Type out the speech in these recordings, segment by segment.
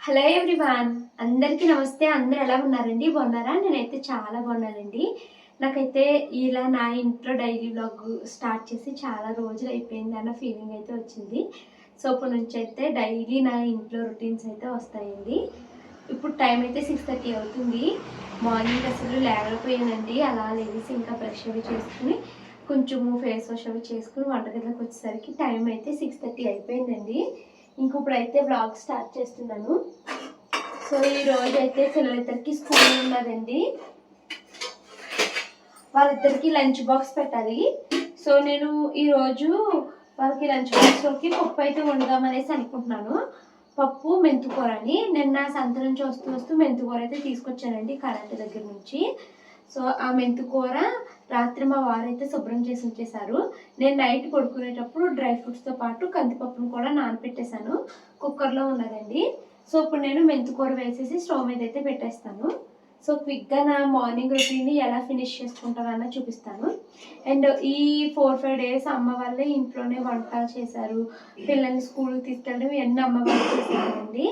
Hello everyone అందరికీ నమస్తే. అందరు ఎలా ఉన్నారండి? బాగున్నారా? నేనైతే చాలా బాగున్నానండి. నాకైతే ఇలా నా ఇంట్లో డైలీ బ్లాగ్ స్టార్ట్ చేసి చాలా రోజులు అయిపోయింది అన్న ఫీలింగ్ అయితే వచ్చింది. సో అప్పటి నుంచి అయితే డైలీ నా ఇంట్లో రొటీన్స్ అయితే వస్తాయండి. ఇప్పుడు టైం అయితే సిక్స్ థర్టీ అవుతుంది. మార్నింగ్ అసలు లేకపోయానండి అలా లేచి ఇంకా బ్రష్ అవి చేసుకుని కొంచెము ఫేస్ వాష్ అవి చేసుకుని వంటగదిలోకి వచ్చేసరికి టైం అయితే సిక్స్ థర్టీ అయిపోయిందండి. ఇంక ఇప్పుడైతే స్టార్ట్ చేస్తున్నాను. సో ఈ రోజు అయితే పిల్లలిద్దరికి స్కూల్ ఉన్నదండి. వాళ్ళిద్దరికి లంచ్ బాక్స్ పెట్టాలి. సో నేను ఈరోజు వాళ్ళకి లంచ్ బాక్స్లోకి పప్పు అయితే వండుదామనేసి అనుకుంటున్నాను. పప్పు మెంతుకూర అని. నిన్న సంతరం నుంచి వస్తూ వస్తూ మెంతుకూర అయితే తీసుకొచ్చానండి కరెంట్ దగ్గర నుంచి. సో ఆ మెంతుకూర రాత్రి మా వారైతే శుభ్రం చేసి ఉంచేశారు. నేను నైట్ పడుకునేటప్పుడు డ్రై ఫ్రూట్స్తో పాటు కందిపప్పును కూడా నానపెట్టేశాను. కుక్కర్లో ఉన్నదండి. సో ఇప్పుడు నేను మెంతుకూర వేసేసి స్టవ్ మీద అయితే పెట్టేస్తాను. సో క్విక్గా నా మార్నింగ్ రొటీన్ని ఎలా ఫినిష్ చేసుకుంటానన్న చూపిస్తాను. అండ్ ఈ ఫోర్ ఫైవ్ డేస్ అమ్మ వాళ్ళే ఇంట్లోనే వంట చేశారు. పిల్లల్ని స్కూల్కి తీసుకెళ్ళడం ఇవన్నీ అమ్మ వాళ్ళు చేశారండి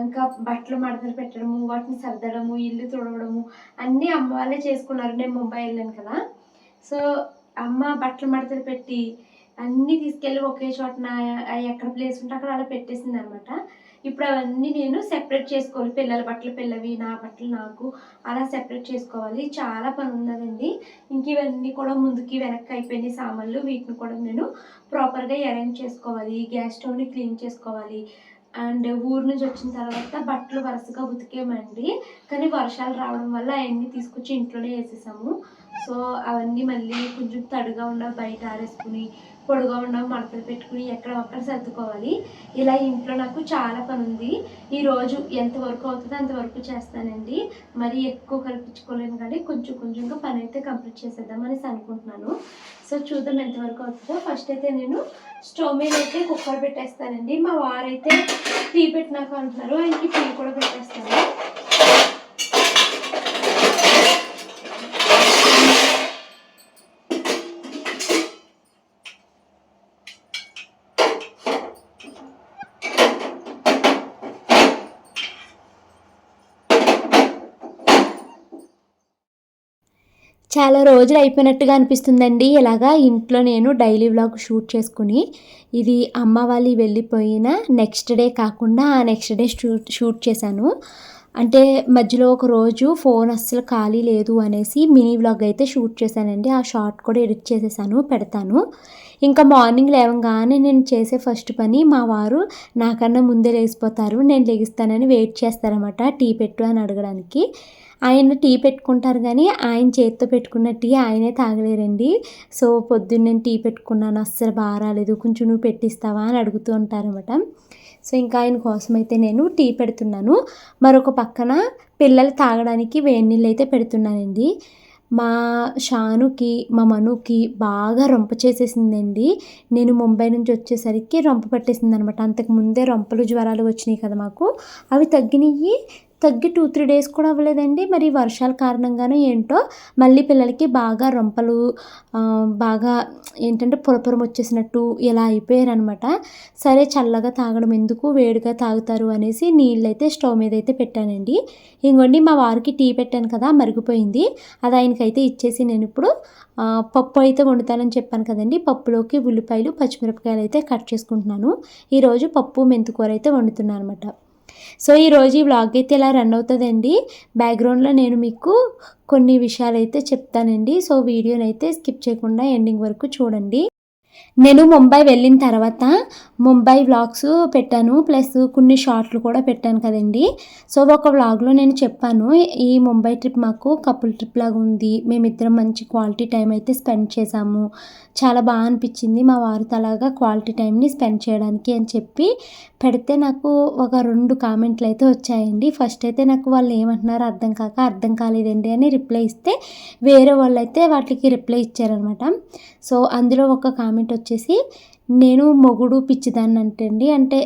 ఇంకా బట్టలు మడతలు పెట్టడము వాటిని సర్దడము ఇల్లు తుడవడము అన్నీ అమ్మ వాళ్ళే చేసుకున్నారు నేను ముంబై వెళ్ళాను కదా. సో అమ్మ బట్టలు మడతలు పెట్టి అన్నీ తీసుకెళ్ళి ఒకే చోటన ఎక్కడ ప్లేస్ ఉంటే అక్కడ అలా పెట్టేసింది అనమాట ఇప్పుడు అవన్నీ నేను సెపరేట్ చేసుకోవాలి. పిల్లల బట్టలు పిల్లవి నా బట్టలు నాకు అలా సెపరేట్ చేసుకోవాలి. చాలా పని ఉన్నదండి. ఇంక ఇవన్నీ కూడా ముందుకి వెనక్కి అయిపోయినాయి సామాన్లు వీటిని కూడా నేను ప్రాపర్గా అరేంజ్ చేసుకోవాలి. గ్యాస్ స్టవ్ని క్లీన్ చేసుకోవాలి. అండ్ ఊరు నుంచి వచ్చిన తర్వాత బట్టలు వరుసగా ఉతికేమండి. కానీ వర్షాలు రావడం వల్ల అవన్నీ తీసుకొచ్చి ఇంట్లోనే వేసేసాము. సో అవన్నీ మళ్ళీ కొంచెం తడిగా ఉన్న బయట ఆరేసుకుని పొడుగా ఉన్న మడతలు పెట్టుకుని ఎక్కడ ఒక్కడ సర్దుకోవాలి. ఇలా ఇంట్లో నాకు చాలా పని ఉంది ఈరోజు ఎంతవరకు అవుతుందో అంతవరకు చేస్తానండి. మరి ఎక్కువ కల్పించుకోలేను కానీ కొంచెం కొంచెంగా పని అయితే కంప్లీట్ చేసేద్దాం అనేసి అనుకుంటున్నాను. సో చూద్దాం ఎంతవరకు అవుతుందో. ఫస్ట్ అయితే నేను స్టవ్ మీద అయితే కుక్కర్ పెట్టేస్తానండి. మా వారైతే టీ పెట్టినాక అంటున్నారు. ఆయనకి టీ కూడా పెట్టేస్తాను. చాలా రోజులు అయిపోయినట్టుగా అనిపిస్తుందండి. ఇలాగా ఇంట్లో నేను డైలీ వ్లాగ్ షూట్ చేసుకుని ఇది అమ్మ వాళ్ళు వెళ్ళిపోయిన నెక్స్ట్ డే కాకుండా ఆ నెక్స్ట్ డే షూట్ షూట్ చేశాను. అంటే మధ్యలో ఒక రోజు ఫోన్ అస్సలు ఖాళీ లేదు అనేసి మినీ వ్లాగ్ అయితే షూట్ చేశానండి. ఆ షార్ట్ కూడా ఎడిట్ చేసేసాను పెడతాను. ఇంకా మార్నింగ్ లేవగానే నేను చేసే ఫస్ట్ పని మా వారు నాకన్నా ముందే లేచిపోతారు నేను లెగిస్తానని వెయిట్ చేస్తారన్నమాట టీ పెట్టు అని అడగడానికి. ఆయన టీ పెట్టుకుంటారు కానీ ఆయన చేతితో పెట్టుకున్న టీ ఆయనే తాగలేరండి. సో పొద్దున్న నేను టీ పెట్టుకున్నాను అస్సలు బాగా రాలేదు కొంచెం నువ్వు పెట్టిస్తావా అని అడుగుతూ ఉంటారనమాట సో ఇంకా ఆయన కోసం అయితే నేను టీ పెడుతున్నాను. మరొక పక్కన పిల్లలు తాగడానికి వేడి నీళ్ళు అయితే పెడుతున్నానండి. మా షానుకి మా మనుకి బాగా రొంప చేసేసిందండి. నేను ముంబై నుంచి వచ్చేసరికి రొంప పట్టేసింది అనమాట అంతకు ముందే రొంపలు జ్వరాలు వచ్చినాయి కదా మాకు. అవి తగ్గినాయి తగ్గి టూ త్రీ డేస్ కూడా అవ్వలేదండి. మరి వర్షాల కారణంగానో ఏంటో మళ్ళీ పిల్లలకి బాగా రొంపలు బాగా ఏంటంటే పురపురం వచ్చేసినట్టు ఇలా అయిపోయారనమాట సరే చల్లగా తాగడం ఎందుకు? వేడిగా తాగుతారు అనేసి నీళ్ళు అయితే స్టవ్ మీద అయితే పెట్టానండి. ఇంకోండి మా వారికి టీ పెట్టాను కదా మరిగిపోయింది. అది ఆయనకైతే ఇచ్చేసి నేను ఇప్పుడు పప్పు అయితే వండుతానని చెప్పాను కదండి. పప్పులోకి ఉల్లిపాయలు పచ్చిమిరపకాయలు అయితే కట్ చేసుకుంటున్నాను. ఈరోజు పప్పు మెంతుకూర అయితే వండుతున్నాను అనమాట సో ఈరోజు ఈ వ్లాగ్ అయితే ఇలా రన్ అవుతుందండి. బ్యాక్గ్రౌండ్లో నేను మీకు కొన్ని విషయాలు అయితే చెప్తానండి. సో వీడియోని అయితే స్కిప్ చేయకుండా ఎండింగ్ వరకు చూడండి. నేను ముంబై వెళ్ళిన తర్వాత ముంబై వ్లాగ్స్ పెట్టాను ప్లస్ కొన్ని షార్ట్లు కూడా పెట్టాను కదండి. సో ఒక వ్లాగ్లో నేను చెప్పాను ఈ ముంబై ట్రిప్ మాకు కపుల్ ట్రిప్ లాగా ఉంది మేమిద్దరం మంచి క్వాలిటీ టైం అయితే స్పెండ్ చేసాము చాలా బాగా అనిపించింది మా వారితో అలాగా క్వాలిటీ టైంని స్పెండ్ చేయడానికి అని చెప్పి పెడితే నాకు ఒక రెండు కామెంట్లు అయితే వచ్చాయండి. ఫస్ట్ అయితే నాకు వాళ్ళు ఏమంటున్నారో అర్థం కాక అర్థం కాలేదండి అని రిప్లై ఇస్తే వేరే వాళ్ళు అయితే వాటికి రిప్లై ఇచ్చారనమాట సో అందులో ఒక కామెంట్ వచ్చేసి నేను మొగుడు పిచ్చిదాన్ని అంటండి అంటే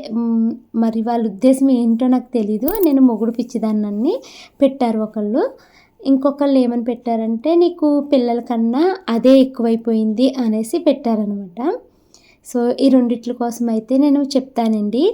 మరి వాళ్ళ ఉద్దేశం ఏంటో నాకు తెలీదు. నేను మొగుడు పిచ్చిదాన్ని పెట్టారు ఒకళ్ళు. ఇంకొకళ్ళు ఏమని పెట్టారంటే నీకు పిల్లల కన్నా అదే ఎక్కువైపోయింది అనేసి పెట్టారనమాట. సో ఈ రెండిట్ల కోసం అయితే నేను చెప్తానండి.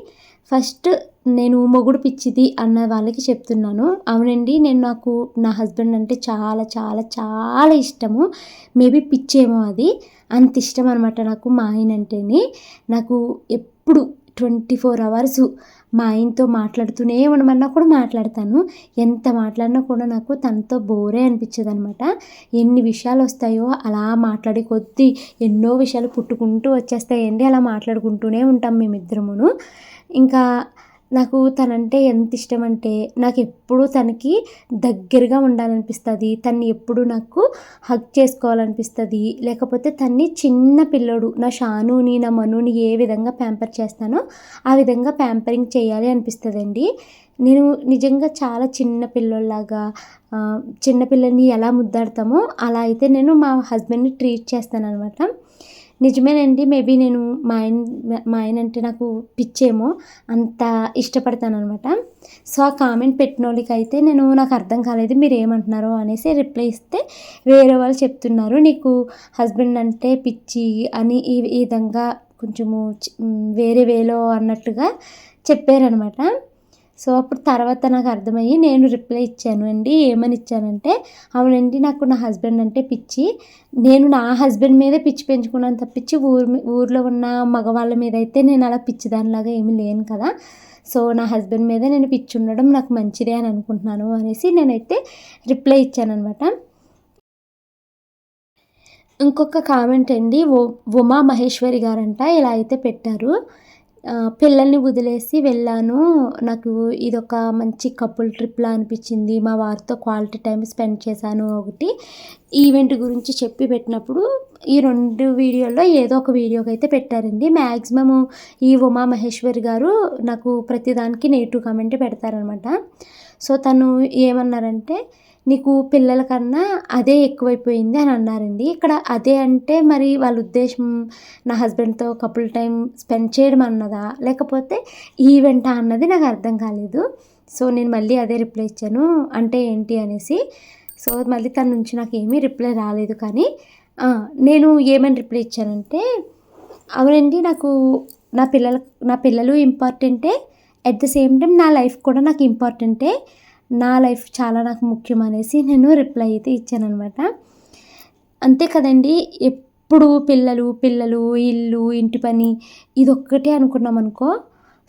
ఫస్ట్ నేను మొగుడు పిచ్చిది అన్న వాళ్ళకి చెప్తున్నాను. అవునండి నేను నాకు నా హస్బెండ్ అంటే చాలా చాలా చాలా ఇష్టము. మేబీ పిచ్చేమో అది. అంత ఇష్టం అనమాట నాకు మా ఆయన అంటేనే. నాకు ఎప్పుడు ట్వంటీ ఫోర్ అవర్స్ మా ఆయనతో మాట్లాడుతూనే ఉండమన్నా కూడా మాట్లాడతాను. ఎంత మాట్లాడినా కూడా నాకు తనతో బోరే అనిపించదు అనమాట ఎన్ని విషయాలు వస్తాయో అలా మాట్లాడే కొద్దీ ఎన్నో విషయాలు పుట్టుకుంటూ వచ్చేస్తాయండి. అలా మాట్లాడుకుంటూనే ఉంటాం మేమిద్దరమును. ఇంకా నాకు తనంటే ఎంత ఇష్టం అంటే నాకు ఎప్పుడూ తనకి దగ్గరగా ఉండాలనిపిస్తుంది. తన్ని ఎప్పుడు నాకు హగ్ చేసుకోవాలనిపిస్తుంది. లేకపోతే తన్ని చిన్న పిల్లోడు నా షానుని నా మనుని ఏ విధంగా ప్యాంపర్ చేస్తానో ఆ విధంగా ప్యాంపరింగ్ చేయాలి అనిపిస్తుందండి. నేను నిజంగా చాలా చిన్న పిల్లోళ్ళలాగా ఆ, చిన్నపిల్లల్ని ఎలా ముద్దాడతామో అలా అయితే నేను మా హస్బెండ్ని ట్రీట్ చేస్తాను అనమాట నిజమేనండి. మేబీ నేను మా ఆయన మా ఆయన అంటే నాకు పిచ్చేమో అంత ఇష్టపడతాను అనమాట సో ఆ కామెంట్ పెట్టిన వాళ్ళకి అయితే నేను నాకు అర్థం కాలేదు మీరు ఏమంటున్నారో అనేసి రిప్లై ఇస్తే వేరే వాళ్ళు చెప్తున్నారు. నీకు హస్బెండ్ అంటే పిచ్చి అని ఈ ఈ విధంగా కొంచెము వేరే వేలో అన్నట్టుగా చెప్పారనమాట సో అప్పుడు తర్వాత నాకు అర్థమయ్యి నేను రిప్లై ఇచ్చాను. అండి ఏమని ఇచ్చానంటే అవునండి నాకు నా హస్బెండ్ అంటే పిచ్చి. నేను నా హస్బెండ్ మీదే పిచ్చి పెంచుకున్నాను తప్పించి ఊరు మీ- ఊర్లో ఉన్న మగవాళ్ళ మీద అయితే నేను అలా పిచ్చిదానిలాగా ఏమీ లేను కదా. సో నా హస్బెండ్ మీద నేను పిచ్చి ఉండడం నాకు మంచిదే అని అనుకుంటున్నాను అనేసి నేనైతే రిప్లై ఇచ్చానమాట ఇంకొక కామెంట్ అండి ఉమా మహేశ్వరి గారంట ఇలా అయితే పెట్టారు. పిల్లల్ని వదిలేసి వెళ్ళాను. నాకు ఇదొక మంచి కపుల్ ట్రిప్లా అనిపించింది. మా వారితో క్వాలిటీ టైం స్పెండ్ చేశాను ఒకటి. ఈవెంట్ గురించి చెప్పి పెట్టినప్పుడు ఈ రెండు వీడియోల్లో ఏదో ఒక వీడియోకి అయితే పెట్టారండి. మ్యాక్సిమం ఈ ఉమా మహేశ్వరి గారు నాకు ప్రతిదానికి నెగిటివ్ కామెంట్ పెడతారనమాట సో తను ఏమన్నారంటే నీకు పిల్లల కన్నా అదే ఎక్కువైపోయింది అని అన్నారండి. ఇక్కడ అదే అంటే మరి వాళ్ళ ఉద్దేశం నా హస్బెండ్తో కపుల్ టైం స్పెండ్ చేయడం అన్నదా? లేకపోతే ఈవెంటా అన్నది నాకు అర్థం కాలేదు. సో నేను మళ్ళీ అదే రిప్లై ఇచ్చాను. అంటే ఏంటి అనేసి. సో మళ్ళీ తన నుంచి నాకు ఏమీ రిప్లై రాలేదు కానీ నేను ఏమని రిప్లై ఇచ్చానంటే అవునండి నాకు నా పిల్లల నా పిల్లలు ఇంపార్టెంటే అట్ ద సేమ్ టైం నా లైఫ్ కూడా నాకు ఇంపార్టెంటే నా లైఫ్ చాలా నాకు ముఖ్యం అనేసి నేను రిప్లై అయితే ఇచ్చాను అనమాట అంతే కదండి ఎప్పుడు పిల్లలు పిల్లలు ఇల్లు ఇంటి పని ఇదొక్కటే అనుకున్నాం అనుకో.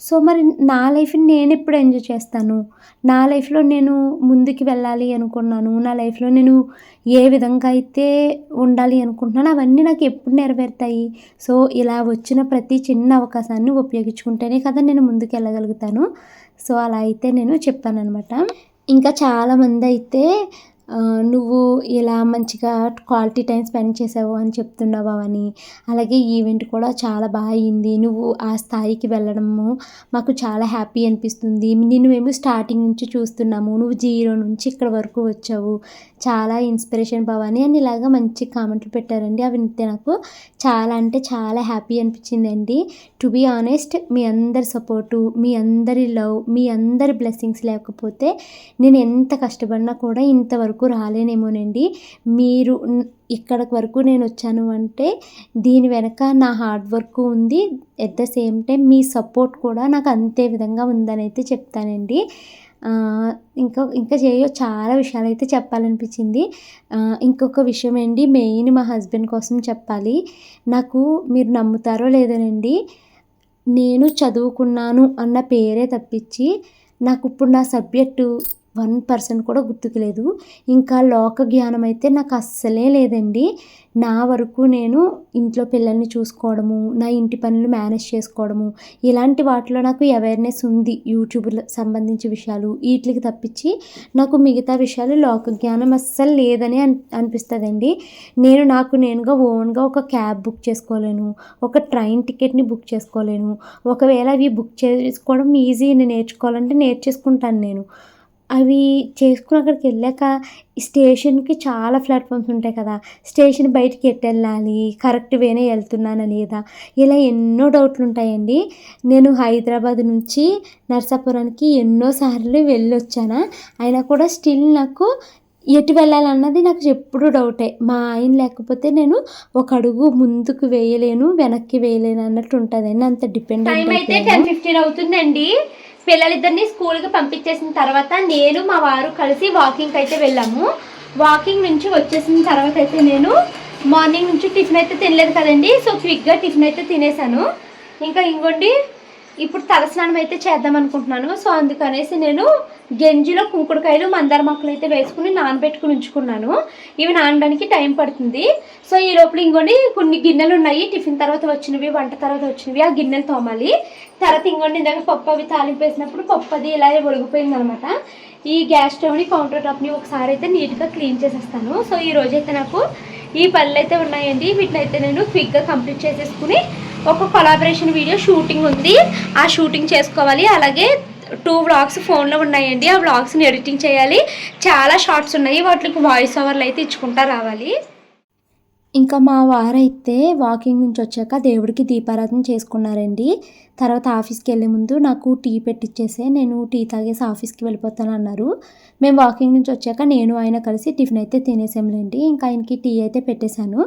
సో మరి నా లైఫ్ని నేను ఎప్పుడు ఎంజాయ్ చేస్తాను? నా లైఫ్లో నేను ముందుకు వెళ్ళాలి అనుకున్నాను? నా లైఫ్లో నేను ఏ విధంగా అయితే ఉండాలి అనుకుంటున్నాను అవన్నీ నాకు ఎప్పుడు నెరవేరుతాయి? సో ఇలా వచ్చిన ప్రతి చిన్న అవకాశాన్ని ఉపయోగించుకుంటేనే కదా నేను ముందుకు వెళ్ళగలుగుతాను. సో అలా అయితే నేను చెప్పానమాట ఇంకా చాలామంది అయితే నువ్వు ఇలా మంచిగా క్వాలిటీ టైం స్పెండ్ చేసావు అని చెప్తున్నావు అని. అలాగే ఈవెంట్ కూడా చాలా బాగా అయింది. నువ్వు ఆ స్థాయికి వెళ్ళడము మాకు చాలా హ్యాపీ అనిపిస్తుంది. నిన్ను మేము స్టార్టింగ్ నుంచి చూస్తున్నాము. నువ్వు జీరో నుంచి ఇక్కడ వరకు వచ్చావు. చాలా ఇన్స్పిరేషన్ భవాని అని ఇలాగా మంచి కామెంట్లు పెట్టారండి. అవి వింటే నాకు చాలా అంటే చాలా హ్యాపీ అనిపించిందండి. టు బీ ఆనెస్ట్ మీ అందరి సపోర్టు మీ అందరి లవ్ మీ అందరి బ్లెస్సింగ్స్ లేకపోతే నేను ఎంత కష్టపడినా కూడా ఇంతవరకు రాలేనేమోనండి. మీరు న్- ఇక్కడి వరకు నేను వచ్చాను అంటే దీని వెనక నా హార్డ్ వర్క్ ఉంది. ఎట్ ద సేమ్ టైం మీ సపోర్ట్ కూడా నాకు అంతే విధంగా ఉందని అయితే చెప్తానండి. ఇంకా ఇంకా చేయో చాలా విషయాలు అయితే చెప్పాలనిపించింది ఇంకొక విషయం ఏంటి మెయిన్ మా హస్బెండ్ కోసం చెప్పాలి. నాకు మీరు నమ్ముతారో లేదోనండి నేను చదువుకున్నాను అన్న పేరే తప్పించి నాకు ఇప్పుడు నా సబ్జెక్టు వన్ పర్సెంట్ కూడా గుర్తుకులేదు. ఇంకా లోక జ్ఞానం అయితే నాకు అస్సలే లేదండి. నా వరకు నేను ఇంట్లో పిల్లల్ని చూసుకోవడము నా ఇంటి పనులు మేనేజ్ చేసుకోవడము ఇలాంటి వాటిలో నాకు అవేర్నెస్ ఉంది. యూట్యూబ్లో సంబంధించి విషయాలు వీటికి తప్పించి నాకు మిగతా విషయాలు లోక జ్ఞానం అస్సలు లేదని అన్ అనిపిస్తుందండి. నేను నాకు నేనుగా ఓన్గా ఒక క్యాబ్ బుక్ చేసుకోలేను ఒక ట్రైన్ టికెట్ని బుక్ చేసుకోలేను. ఒకవేళ అవి బుక్ చేసుకోవడం ఈజీ నేను నేర్చుకోవాలంటే నేర్చేసుకుంటాను నేను. అవి చేసుకుని అక్కడికి వెళ్ళాక స్టేషన్కి చాలా ప్లాట్ఫామ్స్ ఉంటాయి కదా స్టేషన్ బయటికి ఎట్టు వెళ్ళాలి కరెక్ట్ వేనే వెళ్తున్నానా లేదా ఇలా ఎన్నో డౌట్లు ఉంటాయండి నేను హైదరాబాద్ నుంచి నర్సాపురానికి ఎన్నోసార్లు వెళ్ళొచ్చాను అయినా కూడా స్టిల్ నాకు ఎటు వెళ్ళాలన్నది నాకు ఎప్పుడు డౌటే. మా ఆయన లేకపోతే నేను ఒక అడుగు ముందుకు వేయలేను వెనక్కి వేయలేను అన్నట్టు ఉంటుందండి అంత డిపెండ్ అయితే టెన్ ఫిఫ్టీన్ అవుతుందండి. పిల్లలిద్దరిని స్కూల్కి పంపించేసిన తర్వాత నేను మా వారు కలిసి వాకింగ్కి అయితే వెళ్ళాము. వాకింగ్ నుంచి వచ్చేసిన తర్వాత అయితే నేను మార్నింగ్ నుంచి టిఫిన్ అయితే తినలేదు కదండి సో క్విక్గా టిఫిన్ అయితే తినేసాను. ఇంకా ఇంకోండి ఇప్పుడు తలస్నానం అయితే చేద్దాం అనుకుంటున్నాను. సో అందుకనేసి నేను గంజిలో కుంకుడుకాయలు మందార మొక్కలు అయితే వేసుకుని నానబెట్టుకుని ఉంచుకున్నాను. ఇవి నానడానికి టైం పడుతుంది. సో ఈ లోపల ఇంకోండి కొన్ని గిన్నెలు ఉన్నాయి. టిఫిన్ తర్వాత వచ్చినవి వంట తర్వాత వచ్చినవి ఆ గిన్నెలు తోమాలి. తర్వాత ఇంకోండి ఇందాక పప్పు అవి తాలింపు వేసినప్పుడు పప్పు అది ఇలా ఒడిగిపోయింది అనమాట ఈ గ్యాస్ స్టవ్ని కౌంటర్ టాప్ని ఒకసారి అయితే నీట్గా క్లీన్ చేసేస్తాను. సో ఈ రోజైతే అయితే నాకు ఈ పనులు అయితే ఉన్నాయండి. వీటిని అయితే నేను క్విక్గా కంప్లీట్ చేసేసుకుని ఒక కొలాబరేషన్ వీడియో షూటింగ్ ఉంది. ఆ షూటింగ్ చేసుకోవాలి. అలాగే టూ వ్లాగ్స్ ఫోన్లో ఉన్నాయండి. ఆ వ్లాగ్స్ని ఎడిటింగ్ చేయాలి. చాలా షార్ట్స్ ఉన్నాయి. వాటికి వాయిస్ ఓవర్లు అయితే ఇచ్చుకుంటా రావాలి. ఇంకా మా వారైతే వాకింగ్ నుంచి వచ్చాక దేవుడికి దీపారాధన చేసుకున్నారండి. తర్వాత ఆఫీస్కి వెళ్ళే ముందు నాకు టీ పెట్టిచ్చేసే నేను టీ తాగేసి ఆఫీస్కి వెళ్ళిపోతాను అన్నారు మేము వాకింగ్ నుంచి వచ్చాక నేను ఆయన కలిసి టిఫిన్ అయితే తినేసాంలేండి. ఇంకా ఆయనకి టీ అయితే పెట్టేశాను.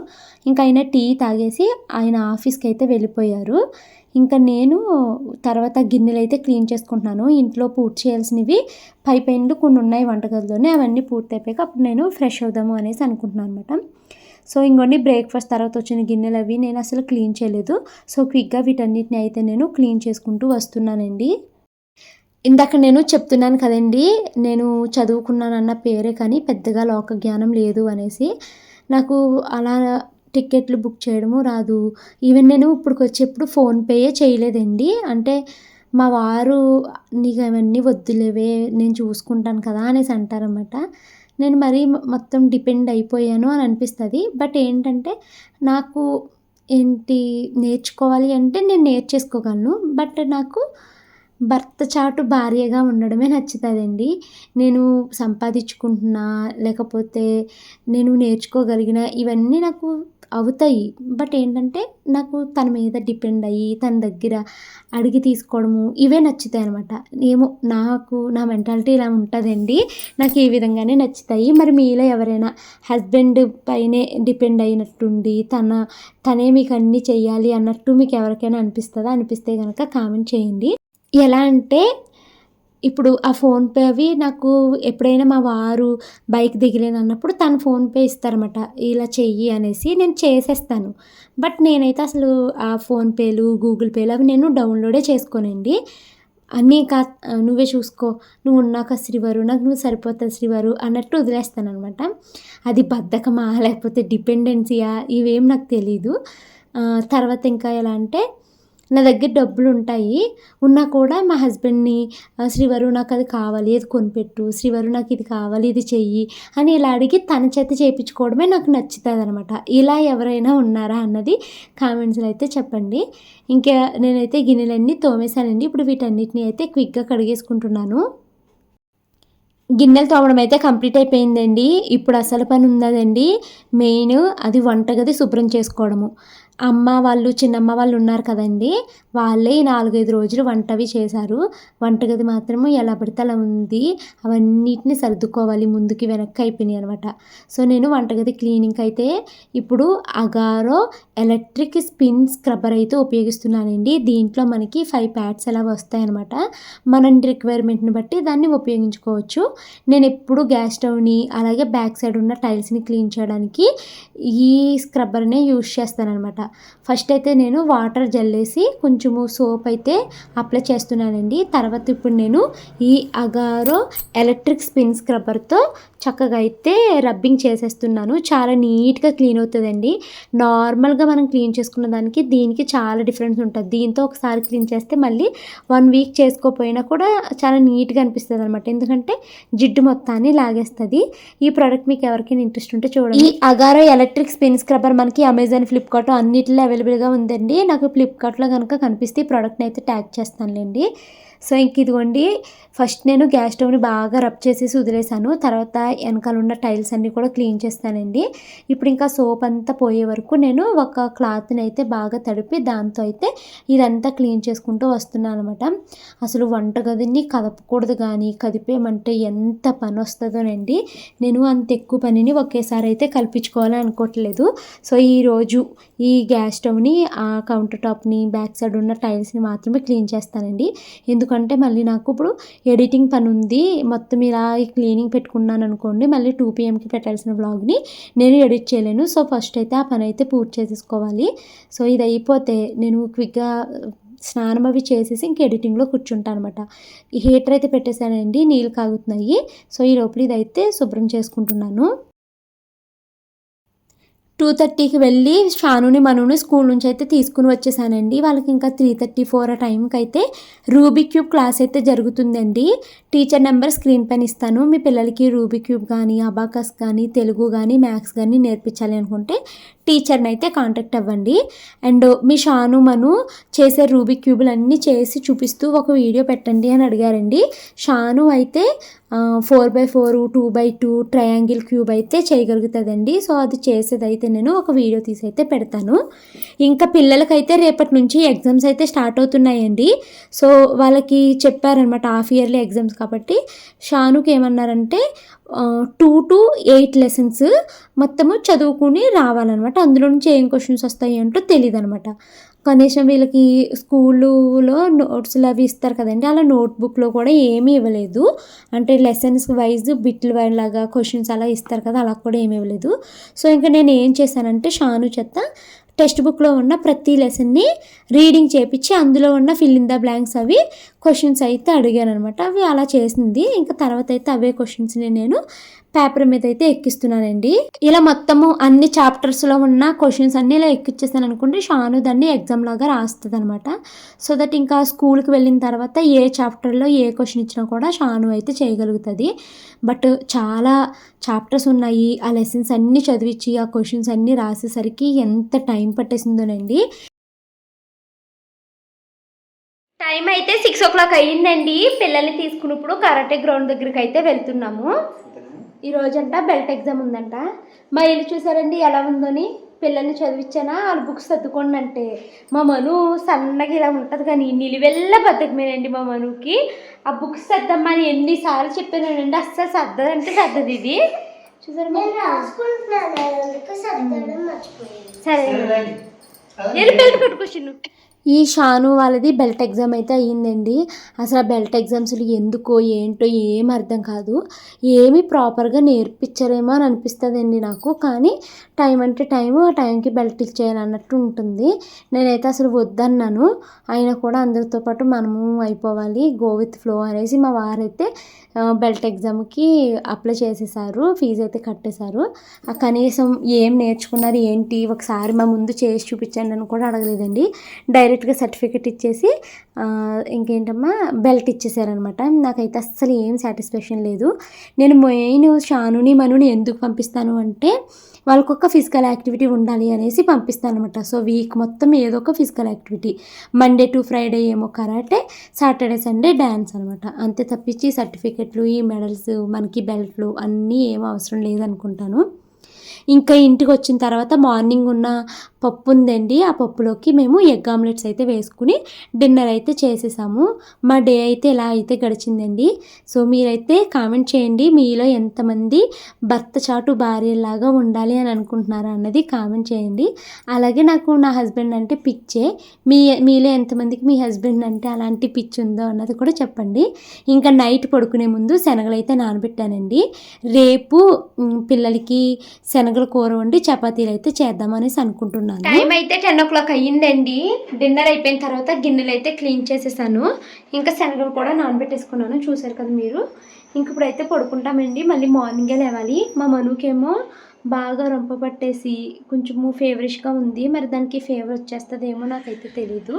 ఇంకా ఆయన టీ తాగేసి ఆయన ఆఫీస్కి అయితే వెళ్ళిపోయారు. ఇంకా నేను తర్వాత గిన్నెలు అయితే క్లీన్ చేసుకుంటున్నాను. ఇంట్లో పూర్తి చేయాల్సినవి పై పైనలు కొన్ని ఉన్నాయి వంటగదిలోనే అవన్నీ పూర్తి అయిపోయాక అప్పుడు నేను ఫ్రెష్ అవుదాము అనేసి అనుకుంటున్నాను అనమాట సో ఇంకొన్ని బ్రేక్ఫాస్ట్ తర్వాత వచ్చిన గిన్నెలు అవి నేను అసలు క్లీన్ చేయలేదు. సో క్విక్గా వీటన్నిటిని అయితే నేను క్లీన్ చేసుకుంటూ వస్తున్నానండి. ఇందాక నేను చెప్తున్నాను కదండి నేను చదువుకున్నానన్న పేరే కానీ పెద్దగా లోక జ్ఞానం లేదు అనేసి. నాకు అలా టికెట్లు బుక్ చేయడము రాదు. ఈవెన్ నేను ఇప్పుడు వచ్చేప్పుడు ఫోన్పేయే చేయలేదండి. అంటే మా వారు నీకు అవన్నీ వద్దులేవే నేను చూసుకుంటాను కదా అనేసి అంటారన్నమాట. నేను మరీ మొత్తం డిపెండ్ అయిపోయాను అని అనిపిస్తుంది. బట్ ఏంటంటే నాకు ఏంటి నేర్చుకోవాలి అంటే నేను నేర్చేసుకోగలను. బట్ నాకు భర్త చాటు భార్యగా ఉండడమే నచ్చుతుందండి. నేను సంపాదించుకుంటున్నా లేకపోతే నేను నేర్చుకోగలిగిన ఇవన్నీ నాకు అవుతాయి. బట్ ఏంటంటే నాకు తన మీద డిపెండ్ అయ్యి తన దగ్గర అడిగి తీసుకోవడము ఇవే నచ్చుతాయి అనమాట ఏమో నాకు నా మెంటాలిటీ ఇలా ఉంటుందండి. నాకు ఈ విధంగానే నచ్చుతాయి. మరి మీలో ఎవరైనా హస్బెండ్ పైనే డిపెండ్ అయినట్టుండి తన తనే మీకు అన్నీ చేయాలి అన్నట్టు మీకు ఎవరికైనా అనిపిస్తుందా? అనిపిస్తే కనుక కామెంట్ చేయండి. ఎలా అంటే ఇప్పుడు ఆ ఫోన్పే అవి నాకు ఎప్పుడైనా మా వారు బైక్ దిగలేను అన్నప్పుడు తను ఫోన్పే ఇస్తారన్నమాట. ఇలా చెయ్యి అనేసి నేను చేసేస్తాను. బట్ నేనైతే అసలు ఆ ఫోన్పేలు గూగుల్ పేలు అవి నేను డౌన్లోడే చేసుకోనండి. అన్నీ కా నువ్వే చూసుకో. నువ్వు ఉన్నాక శ్రీవారు నాకు నువ్వు సరిపోతుంది శ్రీవారు అన్నట్టు వదిలేస్తాను అనమాట అది బద్ధకమా లేకపోతే డిపెండెన్సీయా ఇవేం నాకు తెలీదు. తర్వాత ఇంకా ఎలా అంటే నా దగ్గర డబ్బులు ఉంటాయి ఉన్నా కూడా మా హస్బెండ్ని శ్రీవరు నాకు అది కావాలి ఇది కొనిపెట్టు శ్రీవరు నాకు ఇది కావాలి ఇది చెయ్యి అని ఇలా అడిగి తన చేత చేయించుకోవడమే నాకు నచ్చుతుంది అనమాట ఇలా ఎవరైనా ఉన్నారా అన్నది కామెంట్స్లో అయితే చెప్పండి. ఇంకా నేనైతే గిన్నెలన్నీ తోమేశానండి. ఇప్పుడు వీటన్నిటిని అయితే క్విక్గా కడిగేసుకుంటున్నాను. గిన్నెలు తోమడం అయితే కంప్లీట్ అయిపోయిందండి. ఇప్పుడు అసలు పని ఉన్నదండి మెయిన్ అది వంటగది శుభ్రం చేసుకోవడము. అమ్మ వాళ్ళు చిన్నమ్మ వాళ్ళు ఉన్నారు కదండి. వాళ్ళే ఈ నాలుగైదు రోజులు వంటవి చేశారు. వంటగది మాత్రము ఎలా పడితే అలా ఉంది. అవన్నిటిని సర్దుకోవాలి. ముందుకి వెనక్కి అయిపోయినాయి అనమాట సో నేను వంటగది క్లీనింగ్ అయితే ఇప్పుడు అగారో ఎలక్ట్రిక్ స్పిన్ స్క్రబ్బర్ అయితే ఉపయోగిస్తున్నానండి. దీంట్లో మనకి ఫైవ్ ప్యాడ్స్ అలా వస్తాయన్నమాట మన రిక్వైర్మెంట్ని బట్టి దాన్ని ఉపయోగించుకోవచ్చు. నేను ఎప్పుడు గ్యాస్ స్టవ్ని అలాగే బ్యాక్ సైడ్ ఉన్న టైల్స్ని క్లీన్ చేయడానికి ఈ స్క్రబ్బర్నే యూజ్ చేస్తానన్నమాట. ఫస్ట్ అయితే నేను వాటర్ జల్లేసి కొంచెము సోప్ అయితే అప్లై చేస్తున్నానండి. తర్వాత ఇప్పుడు నేను ఈ అగారో ఎలక్ట్రిక్ స్పిన్ స్క్రబ్బర్తో చక్కగా అయితే రబ్బింగ్ చేసేస్తున్నాను. చాలా నీట్గా క్లీన్ అవుతుందండి. నార్మల్గా మనం క్లీన్ చేసుకున్న దానికి దీనికి చాలా డిఫరెన్స్ ఉంటుంది. దీంతో ఒకసారి క్లీన్ చేస్తే మళ్ళీ వన్ వీక్ చేసుకోపోయినా కూడా చాలా నీట్గా అనిపిస్తుంది అనమాట ఎందుకంటే జిడ్డు మొత్తాన్ని లాగేస్తుంది. ఈ ప్రోడక్ట్ మీకు ఎవరికైనా ఇంట్రెస్ట్ ఉంటే చూడండి. ఈ అగారో ఎలక్ట్రిక్ స్పిన్ స్క్రబ్బర్ మనకి అమెజాన్ ఫ్లిప్కార్ట్ అన్ని అన్నిటిలో అవైలబుల్గా ఉందండి. నాకు ఫ్లిప్కార్ట్లో కనుక కనిపిస్తే ఈ ప్రోడక్ట్ని అయితే ట్యాగ్ చేస్తానులేండి. సో ఇంక ఇదిగోండి ఫస్ట్ నేను గ్యాస్ స్టవ్ని బాగా రబ్ చేసేసి వదిలేసాను. తర్వాత వెనకాల ఉన్న టైల్స్ అన్నీ కూడా క్లీన్ చేస్తానండి. ఇప్పుడు ఇంకా సోప్ అంతా పోయే వరకు నేను ఒక క్లాత్ని అయితే బాగా తడిపి దాంతో అయితే ఇదంతా క్లీన్ చేసుకుంటూ వస్తున్నాను అనమాట అసలు వంటగదిని కదపకూడదు కానీ కదిపేయమంటే ఎంత పని వస్తుందోనండి నేను అంత ఎక్కువ పనిని ఒకేసారి అయితే కల్పించుకోవాలని అనుకోవట్లేదు. సో ఈరోజు ఈ గ్యాస్ స్టవ్ని ఆ కౌంటర్ టాప్ని బ్యాక్ సైడ్ ఉన్న టైల్స్ని మాత్రమే క్లీన్ చేస్తానండి. ఎందుకంటే మళ్ళీ నాకు ఇప్పుడు ఎడిటింగ్ పని ఉంది మొత్తం ఇలా ఈ క్లీనింగ్ పెట్టుకున్నాను అనుకోండి మళ్ళీ టూ పిఎంకి పెట్టాల్సిన బ్లాగ్ని నేను ఎడిట్ చేయలేను. సో ఫస్ట్ అయితే ఆ పని అయితే పూర్తి చేసేసుకోవాలి. సో ఇది అయిపోతే నేను క్విక్గా స్నానం అవి చేసేసి ఇంక ఎడిటింగ్లో కూర్చుంటాను అనమాట హీటర్ అయితే పెట్టేశానండి నీళ్ళు కాగుతున్నాయి. సో ఈ లోపల ఇదైతే శుభ్రం చేసుకుంటున్నాను. టూ థర్టీకి వెళ్ళి షానుని మనుని స్కూల్ నుంచి అయితే తీసుకుని వచ్చేసానండి. వాళ్ళకి ఇంకా త్రీ థర్టీ ఫోర్ ఆ టైంకి అయితే రూబిక్ క్యూబ్ క్లాస్ అయితే జరుగుతుందండి. టీచర్ నెంబర్ స్క్రీన్ పైన ఇస్తాను. మీ పిల్లలకి రూబిక్ క్యూబ్ కానీ అబాకస్ కానీ తెలుగు కానీ మ్యాథ్స్ కానీ నేర్పించాలి అనుకుంటే టీచర్ని అయితే కాంటాక్ట్ అవ్వండి. అండ్ మీ షాను మను చేసే రూబిక్ క్యూబులు అన్నీ చేసి చూపిస్తూ ఒక వీడియో పెట్టండి అని అడిగారండి. షాను అయితే four by four two by two triangle cube అయితే చేయగలుగుతుందండి. సో అది చేసేది అయితే నేను ఒక వీడియో తీసి అయితే పెడతాను. ఇంకా పిల్లలకైతే రేపటి నుంచి ఎగ్జామ్స్ అయితే స్టార్ట్ అవుతున్నాయండి. సో వాళ్ళకి చెప్పారనమాట హాఫ్ ఇయర్లీ ఎగ్జామ్స్ కాబట్టి. షానుకి ఏమన్నారంటే టూ టు ఎయిట్ లెసన్స్ మొత్తము చదువుకుని రావాలన్నమాట. అందులో నుంచి ఏం క్వశ్చన్స్ వస్తాయి అంటూ తెలియదు అనమాట కనీసం వీళ్ళకి స్కూల్లో నోట్స్లు అవి ఇస్తారు కదండి. అలా నోట్బుక్లో కూడా ఏమీ ఇవ్వలేదు. అంటే లెసన్స్ వైజ్ బిట్లు లాగా క్వశ్చన్స్ అలా ఇస్తారు కదా అలా కూడా ఏమీ ఇవ్వలేదు. సో ఇంకా నేను ఏం చేశానంటే షాను చెత్త టెక్స్ట్ బుక్లో ఉన్న ప్రతి లెసన్ని రీడింగ్ చేపించి అందులో ఉన్న ఫిల్ ఇన్ ద బ్లాంక్స్ అవి క్వశ్చన్స్ అయితే అడిగాను అనమాట అవి అలా చేసింది. ఇంకా తర్వాత అయితే అవే క్వశ్చన్స్ని నేను పేపర్ మీద అయితే ఎక్కిస్తున్నానండి. ఇలా మొత్తము అన్ని చాప్టర్స్లో ఉన్న క్వశ్చన్స్ అన్నీ ఇలా ఎక్కిచ్చేసాను అనుకుంటే షాను దాన్ని ఎగ్జామ్ లాగా రాస్తుంది అనమాట సో దట్ ఇంకా స్కూల్కి వెళ్ళిన తర్వాత ఏ చాప్టర్లో ఏ క్వశ్చన్ ఇచ్చినా కూడా షాను అయితే చేయగలుగుతుంది. బట్ చాలా చాప్టర్స్ ఉన్నాయి. ఆ లెసన్స్ అన్నీ చదివించి ఆ క్వశ్చన్స్ అన్నీ రాసేసరికి ఎంత టైం పట్టేసిందోనండి. టైం అయితే సిక్స్ ఓ క్లాక్ అయ్యిందండి. పిల్లల్ని తీసుకున్నప్పుడు కరాటే గ్రౌండ్ దగ్గరికి అయితే వెళ్తున్నాము ఈ రోజంట బెల్ట్ ఎగ్జామ్ ఉందంట. మా ఇల్లు చూసారండి ఎలా ఉందని? పిల్లల్ని చదివించానా వాళ్ళ బుక్స్ సర్దుకోండి అంటే. మా మను సన్నగా ఇలా ఉంటుంది కానీ నిలువెల్ల బద్దకమేనండి మా మనుకి. ఆ బుక్స్ సర్దమ్మా అని ఎన్నిసార్లు చెప్పానండి అస్సలు సర్దదంటే సర్దది ఇది. చూసారా సరే. నేను బెల్ట్ కట్టుకొచ్చిండు ఈ షాను వాళ్ళది బెల్ట్ ఎగ్జామ్ అయితే అయ్యిందండి. అసలు ఆ బెల్ట్ ఎగ్జామ్స్లు ఎందుకో ఏంటో ఏం అర్థం కాదు. ఏమి ప్రాపర్గా నేర్పించరేమో అని అనిపిస్తుందండి నాకు. కానీ టైం అంటే టైము ఆ టైంకి బెల్ట్ ఇచ్చేయాలన్నట్టు ఉంటుంది. నేనైతే అసలు వద్దన్నాను. అయినా కూడా అందరితో పాటు మనము అయిపోవాలి. గో విత్ ఫ్లో అనేసి మా వారైతే బెల్ట్ ఎగ్జామ్కి అప్లై చేసేసారు. ఫీజు అయితే కట్టేశారు. కనీసం ఏం నేర్చుకున్నారు ఏంటి? ఒకసారి మా ముందు చేసి చూపించండి అని కూడా అడగలేదండి. డైరెక్ట్గా సర్టిఫికెట్ ఇచ్చేసి ఇంకేంటమ్మా బెల్ట్ ఇచ్చేసారనమాట నాకైతే అస్సలు ఏం సాటిస్ఫాక్షన్ లేదు. నేను మెయిన్ షానుని మనుని ఎందుకు పంపిస్తాను అంటే వాళ్ళకు ఒక ఫిజికల్ యాక్టివిటీ ఉండాలి అనేసి పంపిస్తాను అనమాట సో వీక్ మొత్తం ఏదో ఒక physical activity Monday to Friday ఏమో కరాటే సాటర్డే సండే డ్యాన్స్ అనమాట అంతే తప్పించి సర్టిఫికెట్లు ఈ మెడల్స్ మనకి బెల్ట్లు అన్నీ ఏం అవసరం లేదనుకుంటాను. ఇంకా ఇంటికి వచ్చిన తర్వాత మార్నింగ్ ఉన్న పప్పు ఉందండి. ఆ పప్పులోకి మేము ఎగ్ ఆమ్లెట్స్ అయితే వేసుకుని డిన్నర్ అయితే చేసేసాము. మా డే అయితే ఇలా అయితే గడిచిందండి. సో మీరైతే కామెంట్ చేయండి. మీలో ఎంతమంది భర్త చాటు భార్యలాగా ఉండాలి అని అనుకుంటున్నారా అన్నది కామెంట్ చేయండి. అలాగే నాకు నా హస్బెండ్ అంటే పిచ్చే. మీ మీలో ఎంతమందికి మీ హస్బెండ్ అంటే అలాంటి పిచ్చి ఉందో అన్నది కూడా చెప్పండి. ఇంకా నైట్ పడుకునే ముందు శనగలు అయితే నానబెట్టానండి. రేపు పిల్లలకి శనగ శనగల కూర వండి చపాతీలు అయితే చేద్దామనేసి అనుకుంటున్నాను. టైం అయితే టెన్ ఓ క్లాక్ అయ్యిందండి. డిన్నర్ అయిపోయిన తర్వాత గిన్నెలు అయితే క్లీన్ చేసేసాను. ఇంకా శనగలు కూడా నానబెట్టేసుకున్నాను. చూసారు కదా మీరు? ఇంక ఇప్పుడైతే పడుకుంటామండి. మళ్ళీ మార్నింగే లేవాలి. మా మనుకేమో బాగా రొంప పట్టేసి కొంచెము ఫేవరిష్గా ఉంది. మరి దానికి ఫేవర్ వచ్చేస్తుందేమో నాకైతే తెలీదు.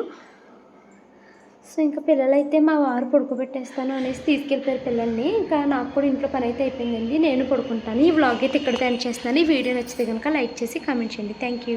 సో ఇంకా పిల్లలైతే మా వారు పడుకోబెట్టేస్తాను అనేసి తీసుకెళ్ళిపోయారు పిల్లల్ని. ఇంకా నాకు కూడా ఇంట్లో పని అయితే అయిపోయిందండి. నేను పడుకుంటాను. ఈ వ్లాగ్ అయితే ఇక్కడ ఎండ్ చేస్తాను. ఈ వీడియో నచ్చితే కనుక లైక్ చేసి కామెంట్ చేయండి. Thank you